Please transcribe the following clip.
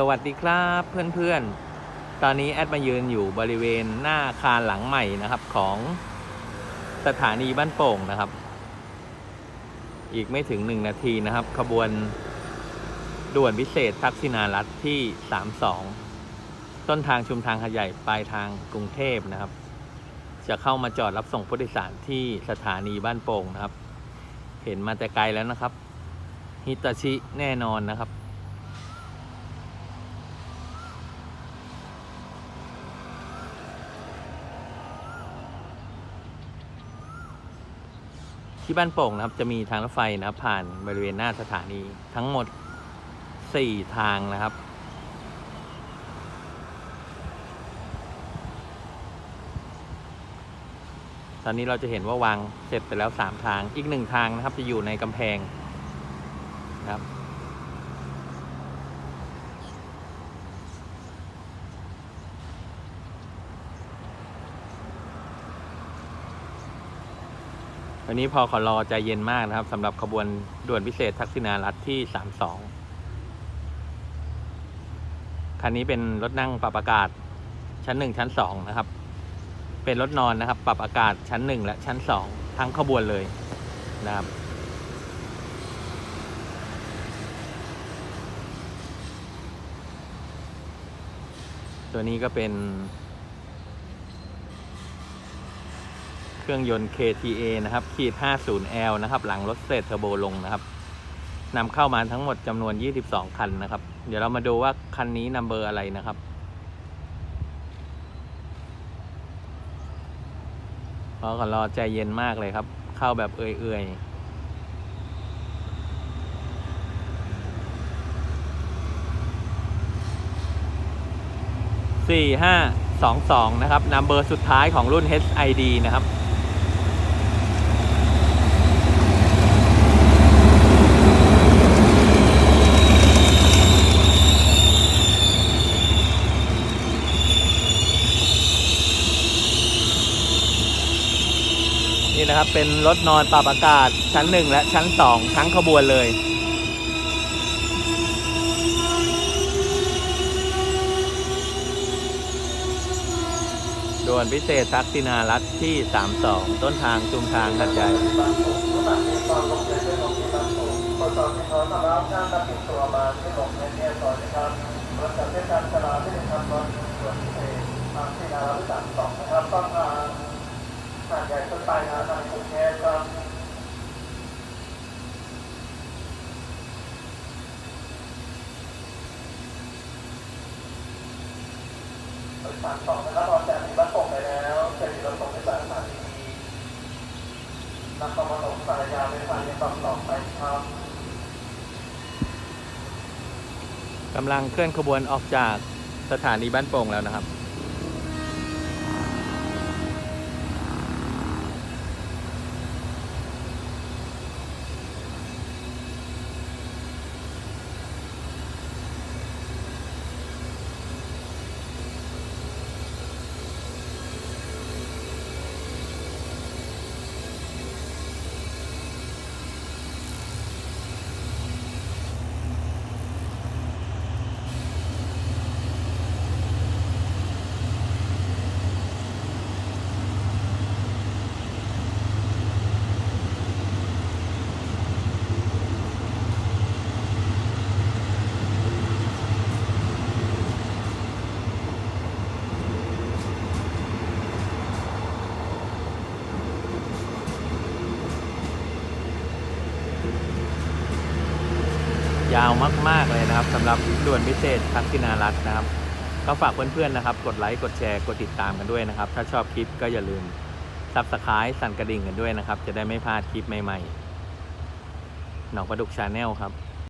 สวัสดีครับเพื่อนๆ ตอนนี้แอดมายืนอยู่บริเวณหน้าคารหลังใหม่นะครับของสถานีบ้านโป่งนะครับ อีกไม่ถึงหนึ่งนาทีนะครับ ขบวนด่วนพิเศษทักษิณารัฐที่ 32 ต้นทางชุมทางหาดใหญ่ปลายทางกรุงเทพนะครับ จะเข้ามาจอดรับส่งผู้โดยสารที่สถานีบ้านโป่งนะครับ เห็นมาแต่ไกลแล้วนะครับฮิตาชิแน่นอนนะครับ ที่บ้านโป่งนะครับจะมีทางรถไฟนะครับผ่านบริเวณหน้าสถานีทั้งหมด 4 ทางนะครับ ตอนนี้เราจะเห็นว่าวางเสร็จไปแล้ว 3 ทางอีกหนึ่งทางนะครับจะอยู่ในกำแพงนะครับ วันนี้พอขอรอใจเย็นมากนะครับสำหรับขบวนด่วนพิเศษทักษิณารัฐที่32คันนี้เป็นรถนั่งปรับอากาศชั้น1ชั้น2นะครับ เป็นรถนอนนะครับ ปรับอากาศชั้น1และชั้น2ทั้งขบวนเลยนะครับตัวนี้ก็เป็น เครื่องยนต์ KTA นะครับขีด 50L นะครับ หลังรถเศษเทอร์โบลงนะครับนำเข้ามาทั้งหมดจำนวน 22 คันนะครับ เดี๋ยวเรามาดูว่าคันนี้นัมเบอร์อะไรนะครับ พอขอรอใจเย็นมากเลยครับ เข้าแบบเอื่อยๆสี่ห้าสองสองนะครับนัมเบอร์สุดท้ายของรุ่น HID นะครับ นี่นะครับ เป็นรถนอนปรับอากาศชั้นหนึ่งและชั้นสองทั้งขบวนเลย ด่วนพิเศษทักษิณารัฐที่ 32 ต้นทางชุมทางหัดใหญ่ สามสองนะครับออกจากมีบ้านโป่งไปแล้วเสร็จรถส่งที่สถานีนครปฐมสารยาไปทางในฝั่งต่อไปครับกำลังเคลื่อนขบวนออกจากสถานีบ้านโป่งแล้วนะครับ ยาวมาก ๆ เลยนะครับสำหรับด่วนพิเศษทักษินารัตนะครับ ก็ฝากเพื่อน ๆ นะครับ กดไลค์กดแชร์กดติดตามกันด้วยนะครับ ถ้าชอบคลิปก็อย่าลืมซับสไครต์สั่นกระดิ่งกันด้วยนะครับ จะได้ไม่พลาดคลิปใหม่ๆหนองประดุกชาแนลครับ